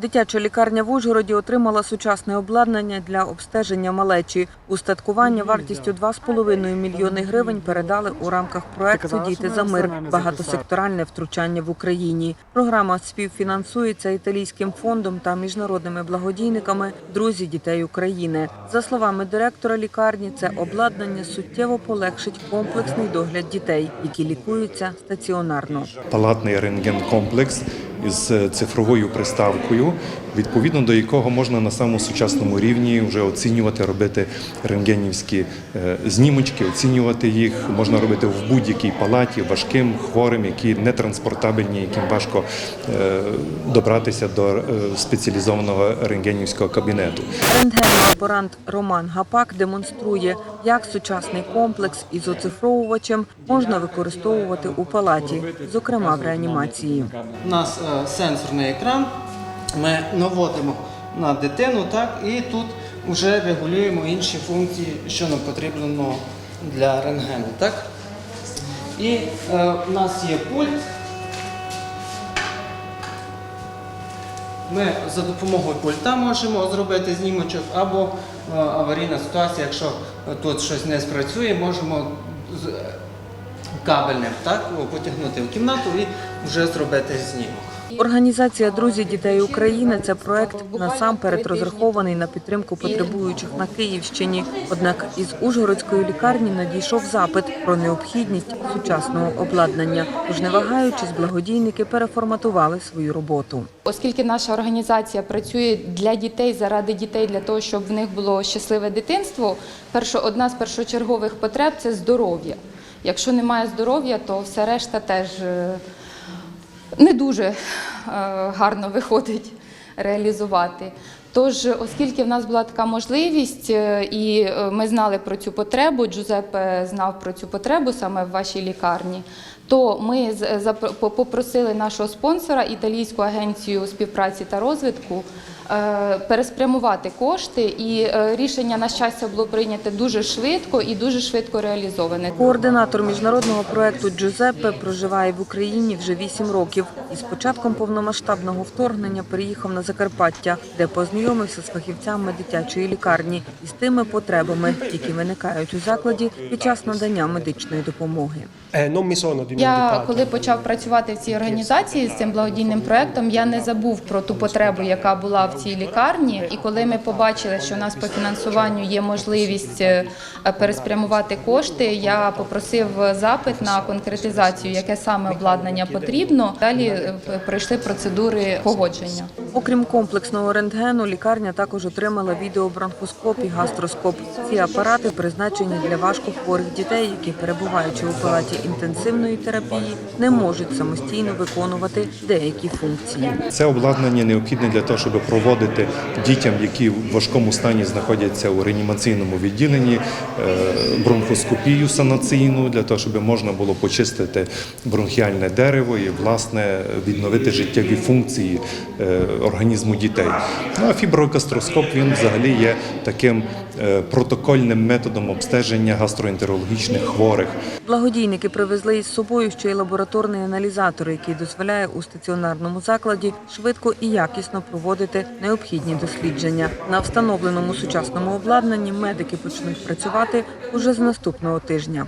Дитяча лікарня в Ужгороді отримала сучасне обладнання для обстеження малечі. Устаткування вартістю 2,5 мільйони гривень передали у рамках проекту Діти за мир багатосекторальне втручання в Україні. Програма співфінансується італійським фондом та міжнародними благодійниками Друзі дітей України. За словами директора лікарні, це обладнання суттєво полегшить комплексний догляд дітей, які лікуються стаціонарно. палатний рентген-комплекс із е, цифровою приставкою, відповідно до якого можна на самому сучасному рівні вже оцінювати, робити рентгенівські е, знімочки, оцінювати їх можна робити в будь-якій палаті важким, хворим, які не транспортабельні, яким важко е, добратися до спеціалізованого рентгенівського кабінету. Рентген-лаборант Роман Гапак демонструє, як сучасний комплекс із оцифровувачем можна використовувати у палаті, зокрема в реанімації. У нас е, сенсорний екран. Ми наводимо на дитину, так, і тут вже регулюємо інші функції, що нам потрібно для рентгену. Так? І е, у нас є пульт. Ми за допомогою пульта можемо зробити знімочок або е, аварійна ситуація, якщо е, тут щось не спрацює, можемо з- кабельним так, потягнути в кімнату і вже зробити знімок. Організація Друзі дітей України це проект насамперед розрахований на підтримку потребуючих на Київщині. Однак із Ужгородської лікарні надійшов запит про необхідність сучасного обладнання. Тож не вагаючись, благодійники переформатували свою роботу. Оскільки наша організація працює для дітей заради дітей, для того, щоб в них було щасливе дитинство, першо, одна з першочергових потреб це здоров'я. Якщо немає здоров'я, то все решта теж е, не дуже е, гарно виходить реалізувати. Тож, оскільки в нас була така можливість, е, і е, ми знали про цю потребу, Джузеппе знав про цю потребу саме в вашій лікарні, то ми попросили нашого спонсора, італійську агенцію співпраці та розвитку, переспрямувати кошти, і е, рішення на щастя було прийнято дуже швидко і дуже швидко реалізоване. Координатор міжнародного проекту Джузеппе проживає в Україні вже вісім років і з початком повномасштабного вторгнення переїхав на Закарпаття, де познайомився з фахівцями дитячої лікарні і з тими потребами, які виникають у закладі під час надання медичної допомоги. Mi sono Я коли почав працювати в цій організації з цим благодійним проектом, я не забув про ту потребу, яка була в цій лікарні. І коли ми побачили, що у нас по фінансуванню є можливість е, переспрямувати кошти, я попросив запит на конкретизацію, яке саме обладнання потрібно. Далі е, пройшли процедури погодження. Окрім комплексного рентгену, лікарня також отримала відеобронхоскоп і гастроскоп. Ці апарати призначені для важкохворих дітей, які перебуваючи у палаті інтенсивної терапії, не можуть самостійно виконувати деякі функції. Це обладнання необхідне для того, щоб проводити дітям, які в важкому стані знаходяться у реанімаційному відділенні, е, бронхоскопію санаційну, для того, щоб можна було почистити бронхіальне дерево і власне відновити життєві функції е, організму дітей. Ну а фіброкастроскоп він взагалі є таким е, протокольним методом обстеження гастроентерологічних хворих. Благодійники привезли із собою ще й лабораторний аналізатор, який дозволяє у стаціонарному закладі швидко і якісно проводити необхідні дослідження. На встановленому сучасному обладнанні медики почнуть працювати уже з наступного тижня.